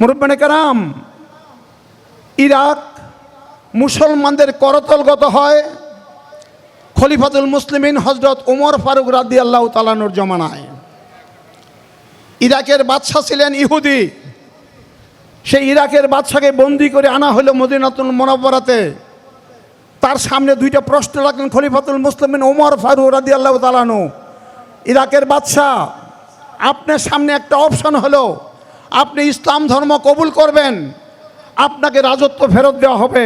মুরব্বানে কারাম, Iraq মুসলমানদের করতলগত হয় খলিফাতুল মুসলিমিন হজরত উমর ফারুক রাদি আল্লাহ তালানুর জমানায়। ইরাকের বাদশাহ ছিলেন ইহুদি। সেই ইরাকের বাদশাকে বন্দি করে আনা হলো মদিনাতুল মোনাব্বরাতে তার সামনে দুইটা প্রশ্ন রাখলেন খলিফাতুল মুসলিমিন ওমর ফারুক রাদি আল্লাহ তালানু ইরাকের বাদশাহ, আপনার সামনে একটা অপশন হলো আপনি ইসলাম ধর্ম কবুল করবেন, আপনাকে রাজত্ব ফেরত দেওয়া হবে,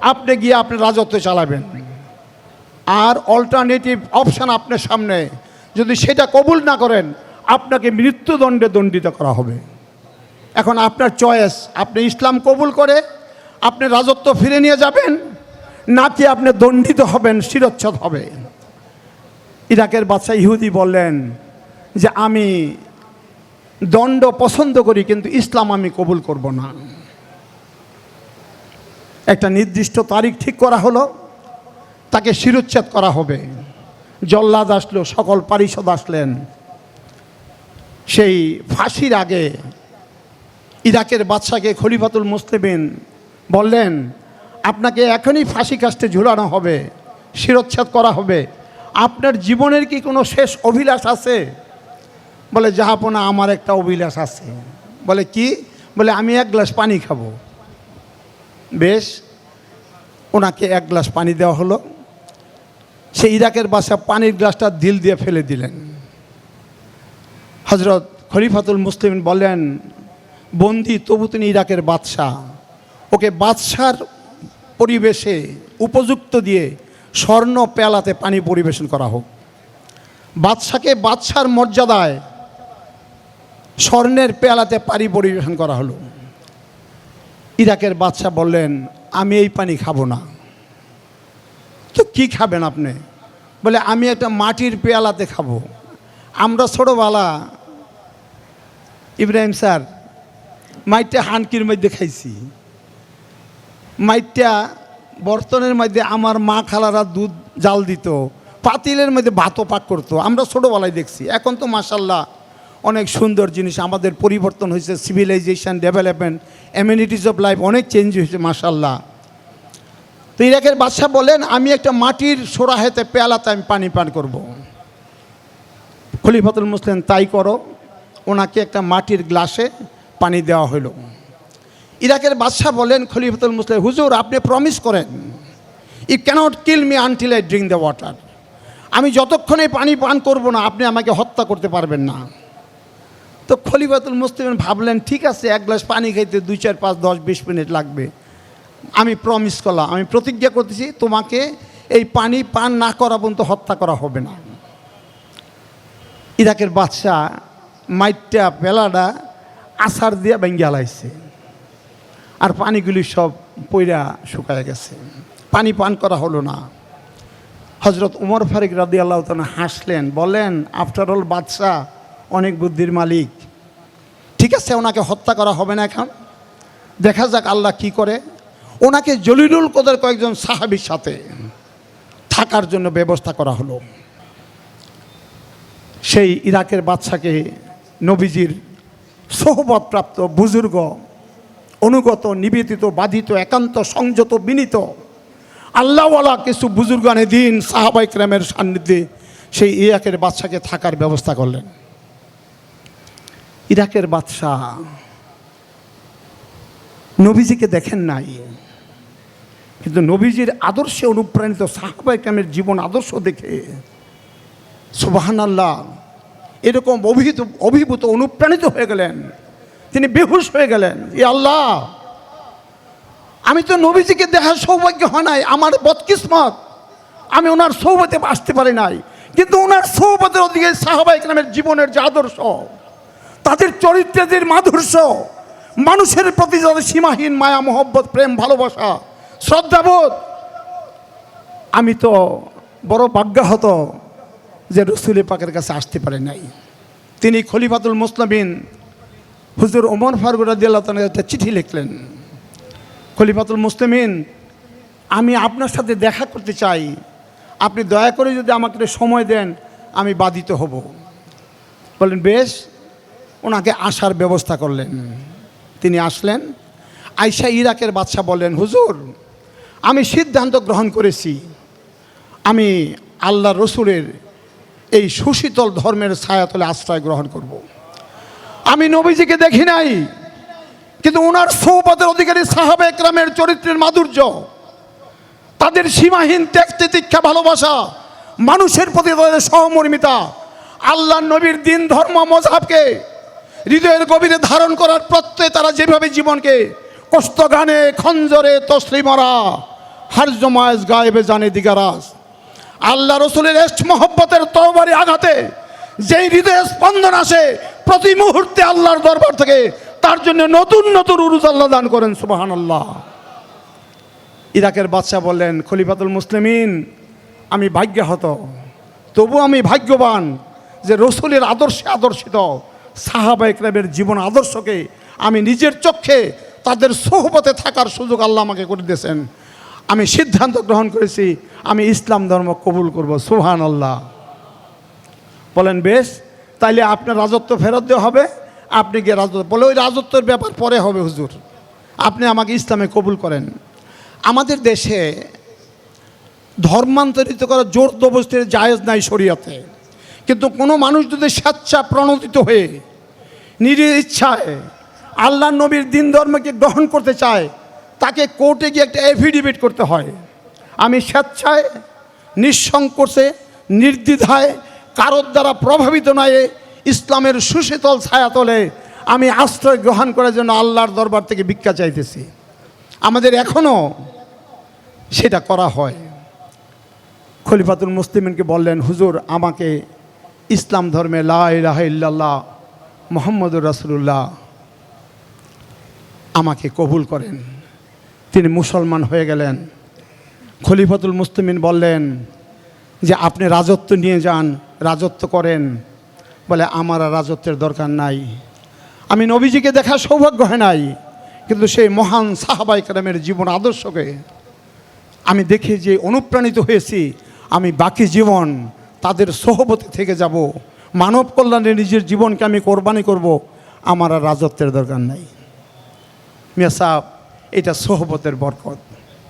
আপনি গিয়ে আপনি রাজত্ব চালাবেন। আর অল্টারনেটিভ অপশান আপনার সামনে, যদি সেটা কবুল না করেন, আপনাকে মৃত্যুদণ্ডে দণ্ডিত করা হবে। এখন আপনার চয়েস আপনি ইসলাম কবুল করে, আপনি রাজত্ব ফিরে নিয়ে যাবেন, নাকি আপনি দণ্ডিত হবেন, শিরচ্ছদ হবে। ইরাকের বাচ্চা ইহুদি বললেন যে, আমি দণ্ড পছন্দ করি, কিন্তু ইসলাম আমি কবুল করব না। একটা নির্দিষ্ট তারিখ ঠিক করা হলো, তাকে শিরোচ্ছেদ করা হবে। জল্লাদ আসলো, সকল পারিষদ আসলেন। সেই ফাঁসির আগে ইরাকের বাদশাকে খলিফাতুল মুসলিমিন বললেন, আপনাকে এখনই ফাঁসি কাস্টে ঝুলানো হবে, শিরোচ্ছেদ করা হবে। আপনার জীবনের কি কোনো শেষ অভিলাষ আছে? বলে জাহাপনা আমার একটা অভিলাষ আছে। বলে, কি? বলে, আমি এক গ্লাস পানি খাব। বেশ, ওনাকে এক গ্লাস পানি দেওয়া হলো। সে ইরাকের বাসা পানির গ্লাসটা দিল দিয়ে ফেলে দিলেন। হজরত খলিফাতুল মুসলিম বলেন বন্দি, তবু তিনি ইরাকের বাদশাহ। ওকে বাদশার পরিবেশে উপযুক্ত দিয়ে স্বর্ণ পেলাতে পানি পরিবেশন করা হোক। বাদশাকে বাদশার মর্যাদায় স্বর্ণের পেয়ালাতে পানি পরিবেশন করা হলো। ইরাকের বাদশাহ বললেন, আমি এই পানি খাব না। তো কি খাবেন আপনি? বলে, আমি একটা মাটির পেয়ালাতে খাব। আমরা ছোটোবেলা, ইব্রাহিম স্যার মাইটটা হানকির মধ্যে খাইছি। মাইটটা বর্তনের মধ্যে আমার মা খালারা দুধ, জাল দিত, পাতিলের মধ্যে ভাতও পাক করতো। আমরা ছোটোবেলায় দেখছি। এখন তো মাসাল্লাহ অনেক সুন্দর জিনিস। আমাদের পরিবর্তন হয়েছে civilization development amenities of life অনেক চেঞ্জ হয়েছে মাসাল্লাহ তো ইরাকের বাদশাহ বলেন, আমি একটা মাটির সোরাহেতে পেয়ালাতে আমি পানি পান করব। খলিফাতুল মুসলিম, তাই করো। ওনাকে একটা মাটির গ্লাসে পানি দেওয়া হলো ইরাকের বাদশাহ বলেন, খলিফাতুল মুসলিম, হুজুর, আপনি প্রমিস করেন I can't kill me until I drink the water আমি যতক্ষণে পানি পান করব না, আপনি আমাকে হত্যা করতে পারবেন না। তো খলিফাতুল মুসলিম ভাবলেন, ঠিক আছে, এক গ্লাস পানি খাইতে দুই, চার, পাঁচ, দশ, বিশ মিনিট লাগবে। আমি প্রমিস করলাম, আমি প্রতিজ্ঞা করতেছি, তোমাকে এই পানি পান না করা পর্যন্ত হত্যা করা হবে না। ইরাকের বাদশাহ মাইটটা পেলাটা আসার দিয়ে ভেঙ্গে হালাইছে। আর পানিগুলি সব পইরা শুকায় গেছে। পানি পান করা হলো না। হজরত উমর ফারিক রাদি আল্লাহ হাসলেন, বলেন, আফটার অল বাদশাহ অনেক বুদ্ধির মালিক। ঠিক আছে, ওনাকে হত্যা করা হবে না এখন। দেখা যাক আল্লাহ কি করে। ওনাকে জলিলুল কদের কয়েকজন সাহাবির সাথে থাকার জন্য ব্যবস্থা করা হলো। সেই ইরাকের বাদশাকে নবীজির সোহবতপ্রাপ্ত বুজুর্গ, অনুগত, নিবেদিত, বাধিত, একান্ত, সংযত, বিনীত, আল্লাহওয়ালা কিছু বুজুর্গানে দিন সাহাবাই ক্রামের সান্নিধ্যে সেই ইরাকের বাদশাকে থাকার ব্যবস্থা করলেন। ইরাকের বাদশাহ। নবীজিকে দেখেন নাই। কিন্তু নবীজির আদর্শে অনুপ্রাণিত সাহাবাই ক্রামের জীবন আদর্শ দেখে সুবাহান আল্লাহ এরকম অভিহিত, অভিভূত, অনুপ্রাণিত হয়ে গেলেন। তিনি বেহুশ হয়ে গেলেন। এ আল্লাহ, আমি তো নবীজিকে দেখার সৌভাগ্য হয় নাই, আমার বদকিসমত। আমি ওনার সৌবতে আসতে পারি নাই। কিন্তু ওনার সৌবতের ওদিকে সাহাবাই নামের জীবনের যে আদর্শ তাদের চরিত্রের মাধুর্য, মানুষের প্রতি যাদের সীমাহীন মায়া, মোহব্বত, প্রেম, ভালোবাসা, শ্রদ্ধাবোধ, আমি তো বড় ভাগ্যাহত যে রসুল পাকের কাছে আসতে পারে নাই। তিনি খলিফাতুল মুসলামিন, হুজুর ওমর ফারুক রাদিয়াল্লাহ একটা চিঠি লিখলেন। খলিফাতুল মুসলিমিন, আমি আপনার সাথে দেখা করতে চাই। আপনি দয়া করে যদি আমাকে সময় দেন, আমি বাধিত হব। বলেন, বেশ ওনাকে আসার ব্যবস্থা করলেন। তিনি আসলেন। আয়সা ইরাকের বাদশাহ বললেন, হুজুর, আমি সিদ্ধান্ত গ্রহণ করেছি। আমি আল্লাহ রসুলের এই সুশীতল ধর্মের ছায়াতলে আশ্রয় গ্রহণ করব। আমি নবীজিকে দেখি নাই, কিন্তু ওনার সৌপদের অধিকারী সাহাবে একরামের চরিত্রের মাধুর্য, তাদের সীমাহীন ত্যাগ, তিতিক্ষা, ভালোবাসা, মানুষের প্রতি তাদের সহমর্মিতা, আল্লাহ নবীর দিন ধর্ম, মজাবকে হৃদয়ের গভীরে ধারণ করার প্রত্যয়ে তারা যেভাবে জীবনকে কষ্ট গানে, খঞ্জরে তসলি মরা হার জমায়েজ গায়েবে জানে দিগারাজ। আল্লাহ রসুলের এস মহব্বতের তরবারি আঘাতে যেই হৃদয়ে স্পন্দন আসে, প্রতি মুহূর্তে আল্লাহর দরবার থেকে তার জন্য নতুন নতুন উরুজ আল্লাহ দান করেন সুবাহান আল্লাহ ইরাকের বাদশাহ বললেন, খলিফাতুল মুসলিমিন, আমি ভাগ্যাহত। তবু আমি ভাগ্যবান যে রসুলের আদর্শে আদর্শিত। সাহাবা ইকরামের জীবন আদর্শকে আমি নিজের চক্ষে তাদের সোহবতে থাকার সুযোগ আল্লাহ আমাকে করে দিয়েছেন। আমি সিদ্ধান্ত গ্রহণ করেছি, আমি ইসলাম ধর্ম কবুল করব সুহান আল্লাহ বলেন, বেশ, তাইলে আপনার রাজত্ব ফেরত দেওয়া হবে, আপনি গিয়ে রাজত্ব, বলে ওই রাজত্বের ব্যাপার পরে হবে হুজুর। আপনি আমাকে ইসলামে কবুল করেন। আমাদের দেশে ধর্মান্তরিত করা জোর জবস্তির জায়েজ নাই শরীয়তে। কিন্তু কোনো মানুষ যদি স্বেচ্ছা প্রণোদিত হয়ে, নিজের ইচ্ছায় আল্লাহ নবীর দিন ধর্মকে গ্রহণ করতে চায়, তাকে কোর্টে গিয়ে একটা এফিডেভিট করতে হয়। আমি স্বেচ্ছায়, নিঃসংকোচে, নির্দ্বিধায়, কারোর দ্বারা প্রভাবিত নয়, ইসলামের সুশীতল ছায়াতলে আমি আশ্রয় গ্রহণ করার জন্য আল্লাহর দরবার থেকে ভিক্ষা চাইতেছি। আমাদের এখনও সেটা করা হয়। খলিফাতুল মুসলিমিনকে বললেন, হুজুর, আমাকে ইসলাম ধর্মে লা ইলাহা ইল্লাল্লাহ মোহাম্মদুর রাসুল্লাহ আমাকে কবুল করেন। তিনি মুসলমান হয়ে গেলেন। খলিফাতুল মুসলিমিন বললেন যে, আপনি রাজত্ব নিয়ে যান, রাজত্ব করেন। বলে, আমার আর রাজত্বের দরকার নাই। আমি নবীজিকে দেখার সৌভাগ্য হয় নাই, কিন্তু সেই মহান সাহাবাই কালামের জীবন আদর্শকে আমি দেখে যে অনুপ্রাণিত হয়েছি। আমি বাকি জীবন তাদের সহবতে থেকে যাব। মানব কল্যাণে নিজের জীবনকে আমি কোরবানি করব। আমার আর রাজত্বের দরকার নাই। মিয়া সাহ এটা সহবতের বরকত।